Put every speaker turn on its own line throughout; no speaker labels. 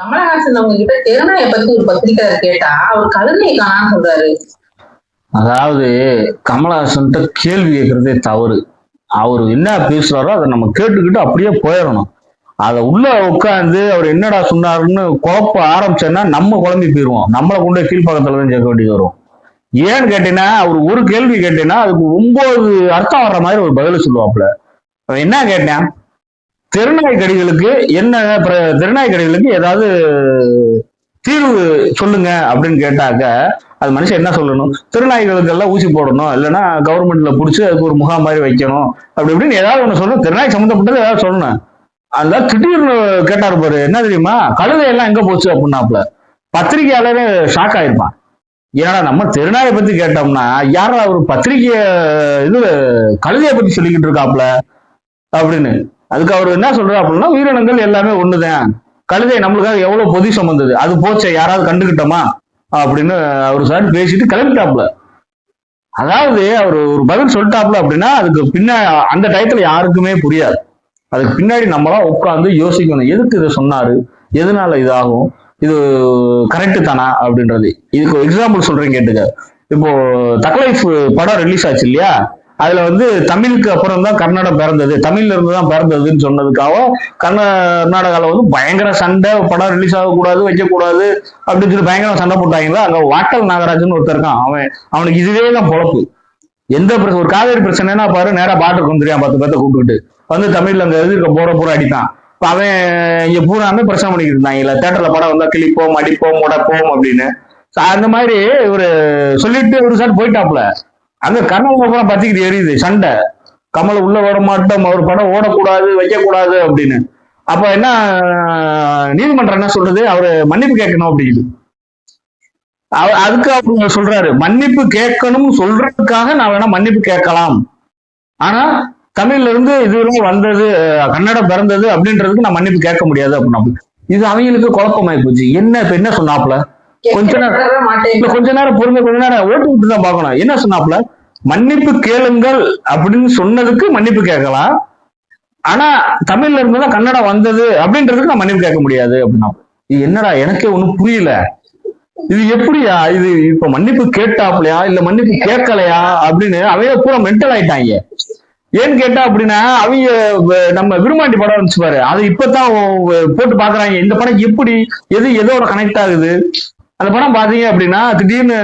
கமலஹாசன் அவங்க கிட்ட தெருநாயை பத்தி ஒரு பத்திரிக்கையாளர் கேட்டா அவர் கழுதையை காணான்னு சொல்றாரு.
அதாவது கமலஹாசன் கேள்வி கேட்கறதே தவறு. அவர் என்ன பேசுறாரோ அதை நம்ம கேட்டுக்கிட்டு அப்படியே போயிடணும். அதை உள்ள உட்காந்து அவர் என்னடா சொன்னாருன்னு குழப்ப ஆரம்பிச்சேன்னா நம்ம குழம்பி போயிடுவோம் நம்மளை கொண்டு கீழ்ப்பக்கத்துல தான் கேட்க வேண்டியது வரும். ஏன்னு கேட்டீங்கன்னா அவர் ஒரு கேள்வி கேட்டீங்கன்னா அதுக்கு ஒன்பது அர்த்தம் வர்ற மாதிரி ஒரு பதில் சொல்லுவாப்புல. அவன் என்ன கேட்டேன்? தெருநாய் கடிகளுக்கு என்ன பிர- தெருநாய் கடிகளுக்கு ஏதாவது தீர்வு சொல்லுங்க அப்படின்னு கேட்டாக்க அது மனுஷன் என்ன சொல்லணும்? திருநாய்களுக்கு எல்லாம் ஊசி போடணும். இல்லைன்னா கவர்மெண்ட்ல பிடிச்சி அதுக்கு ஒரு முகாம் மாதிரி வைக்கணும். அப்படி இப்படின்னு ஏதாவது ஒன்று சொல்லணும். திருநாய் சம்மந்தப்பட்டது ஏதாவது சொல்லணும். அந்த திடீர்னு கேட்டார் பாரு என்ன தெரியுமா? கழுதை எல்லாம் எங்க போச்சு அப்படின்னாப்ல பத்திரிகையாளரே ஷாக் ஆயிருப்பான். ஏன்னா நம்ம திருநாயை பத்தி கேட்டோம்னா யாரா ஒரு பத்திரிகை இது கழுதையை பத்தி சொல்லிக்கிட்டு இருக்காப்ல அப்படின்னு. அதுக்கு அவர் என்ன சொல்றாரு அப்படின்னா உயிரினங்கள் எல்லாமே ஒண்ணுதான். கழுதை நம்மளுக்காக எவ்வளவு பொதிஷம் வந்தது அது போச்சே யாராவது கண்டுக்கிட்டோமா அப்படின்னு அவர் சார் பேசிட்டு கிளம்பிட்டாப்ல அதாவது அவர் ஒரு பதில் சொல்லிட்டாப்ல அப்படின்னா அதுக்கு பின்ன அந்த டயத்துல யாருக்குமே புரியாது. அதுக்கு பின்னாடி நம்மளாம் உட்காந்து யோசிக்கணும். எதுக்கு இதை சொன்னாரு? எதனால இதாகும்? இது கரெக்டு தானா? அப்படின்றது. இதுக்கு எக்ஸாம்பிள் சொல்றேன் கேட்டுக்க. இப்போ தக்லைஃப் படம் ரிலீஸ் ஆச்சு இல்லையா? அதுல வந்து தமிழுக்கு அப்புறம் தான் கர்நாடகம் பிறந்தது. தமிழ்ல இருந்து தான் பிறந்ததுன்னு சொன்னதுக்காக கர்நாடகாவில் வந்து பயங்கர சண்டை படம் ரிலீஸ் ஆகக்கூடாது வைக்கக்கூடாது அப்படின்னு சொல்லி பயங்கர சண்டை போட்டாங்களா அங்க வாட்டல் நாகராஜன் ஒருத்தர் இருக்கான். அவன் அவனுக்கு இதுவே தான் பொழப்பு. எந்த பிரச்சனை ஒரு காவேரி பிரச்சனைனா பாரு நேரா பாட்டுக்கு வந்துருக்கான் பத்து பேர்த்த கூப்பிட்டுட்டு வந்து தமிழ்ல அங்க எதிர்க்க போற போற அடித்தான் அவன் இங்க பூராமே பிரச்சனை பண்ணிக்கிட்டு இருந்தாங்க தேட்டர்ல படம் வந்தா கிளிப்போம் அடிப்போம் முடப்போம் அப்படின்னு. அந்த மாதிரி ஒரு சொல்லிட்டு ஒரு சார் போயிட்டாப்ல அங்க கர்நாடகா பூரா பத்திக்கிட்டு எரியுது சண்டை. கமல் உள்ள வர மாட்டோம் அவர் படம் ஓடக்கூடாது வைக்கக்கூடாது அப்படின்னு. அப்ப என்ன நீதிமன்றம் என்ன சொல்றது? அவரு மன்னிப்பு கேட்கணும் அப்படிங்குது அதுக்கு அவங்க சொல்றாரு மன்னிப்பு கேட்கணும்னு சொல்றதுக்காக நான் வேணா மன்னிப்பு கேட்கலாம். ஆனா தமிழ்ல இருந்து இதுவரை வந்தது கன்னடம் பிறந்தது அப்படின்றதுக்கு நான் மன்னிப்பு கேட்க முடியாது அப்படின்னா. இது அவங்களுக்கு குழப்பமாயி போச்சு. என்ன இப்ப என்ன சொன்னாப்ல கொஞ்ச நேரம் கொஞ்ச நேரம் பொறுமை கொஞ்ச நேரம் ஓட்டு விட்டு தான் பார்க்கணும். என்ன சொன்னாப்ல மன்னிப்பு கேளுங்கள் அப்படின்னு சொன்னதுக்கு மன்னிப்பு கேட்கலாம். ஆனா தமிழ்ல இருந்து தான் கன்னடம் வந்தது அப்படின்றதுக்கு நான் மன்னிப்பு கேட்க முடியாது அப்படின்னா இது என்னடா எனக்கே ஒண்ணும் புரியல. இது எப்படியா? இது இப்ப மன்னிப்பு கேட்டாப்லையா இல்ல மன்னிப்பு கேட்கலையா? அப்படின்னு அவைய பூரா மென்டல் ஆயிட்டாங்க. ஏன்னு கேட்டா அப்படின்னா அவங்க நம்ம விரும்மாண்டி படம் இருந்துச்சு பாரு. அது இப்பதான் போட்டு பாக்குறாங்க இந்த படம் எப்படி எது எதோட கனெக்ட் ஆகுது? அந்த படம் பாத்தீங்க அப்படின்னா திடீர்னு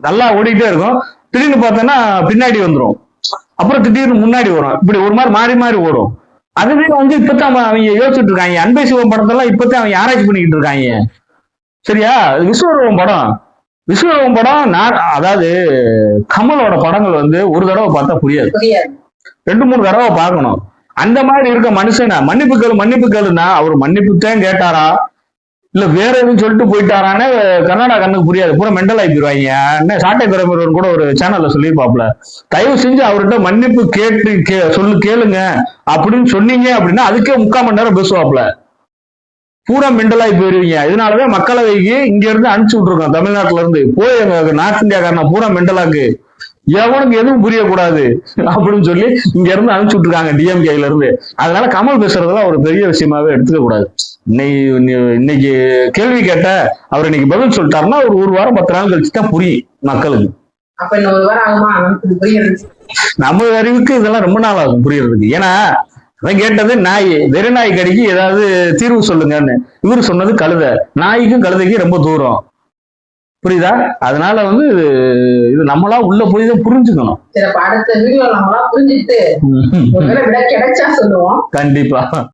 நல்லா ஓடிட்டே இருக்கும். திடீர்னு பார்த்தோன்னா பின்னாடி வந்துரும். அப்புறம் திடீர்னு முன்னாடி வரும். இப்படி ஒரு மாதிரி மாறி மாறி ஓடும். அதுவே வந்து இப்பதான் அவ- அவங்க யோசிச்சுட்டு இருக்காங்க. அன்பை சிவம் படத்தெல்லாம் இப்பதான் அவங்க ஆராய்ச்சி பண்ணிக்கிட்டு இருக்காங்க. சரியா? விஸ்வரூபம் படம். விஸ்வரூபம் படம் நான் அதாவது கமலோட படங்கள் வந்து ஒரு தடவை பார்த்தா புரியாது. ரெண்டு மூணு தடவை பார்க்கணும். அந்த மாதிரி இருக்க மனுஷனை? மன்னிப்பு கேளு மன்னிப்பு கேளுனா அவர் மன்னிப்பு தான் கேட்டாரா? இல்ல வேற எதுவும் சொல்லிட்டு போயிட்டாரானே கர்நாடகா கண்ணுக்கு புரியாது. பூரா மெண்டல் ஆகி என்ன சாட்டை பெருமையர் கூட ஒரு சேனல்ல சொல்லியிருப்பாப்ல தயவு செஞ்சு அவர்கிட்ட மன்னிப்பு கேட்டு கே சொல்லு கேளுங்க. அப்படின்னு சொன்னீங்க அப்படின்னா அதுக்கே முக்கால் மணி நேரம் பேசுவாப்ல பூரா மெண்டலாகி போயிருவீங்க இதனாலதான் மக்களவைக்கு இங்க இருந்து அனுப்பிச்சு விட்டுருக்கோம் தமிழ்நாட்டுல இருந்து. போய் எங்க நார்த் இந்தியாக்காரன பூரா மெண்டலாக்கு எவனுக்கு எதுவும் புரியக்கூடாது அப்படின்னு சொல்லி இங்க இருந்து அனுப்பிச்சு விட்டுருக்காங்க டிஎம்கேல இருந்து அதனால கமல் பேசுறதெல்லாம் ஒரு பெரிய விஷயமாவே எடுத்துக்க கூடாது. இன்னைக்கு இன்னி- இன்னைக்கு கேள்வி கேட்ட அவர் இன்னைக்கு பதில் சொல்லிட்டாருன்னா ஒரு ஒரு வாரம் பத்து நாள் கழிச்சு தான் புரியும் மக்களுக்கு. நம்ம அறிவுக்கு இதெல்லாம் ரொம்ப நாள் ஆகும் புரியறதுக்கு. ஏன்னா அவன் கேட்டது நாய் வெறு நாய் கடிக்கு ஏதாவது தீர்வு சொல்லுங்கன்னு. இவர் சொன்னது கழுதை. நாய்க்கும் கழுதைக்கும் ரொம்ப தூரம். புரியுதா? அதனால வந்து இது- இது நம்மளா உள்ள போய் தான் புரிஞ்சுக்கணும்.
சில அடுத்த வீடியோ நம்மளா புரிஞ்சுட்டு கிடைச்சா சொல்லுவோம்.
கண்டிப்பா.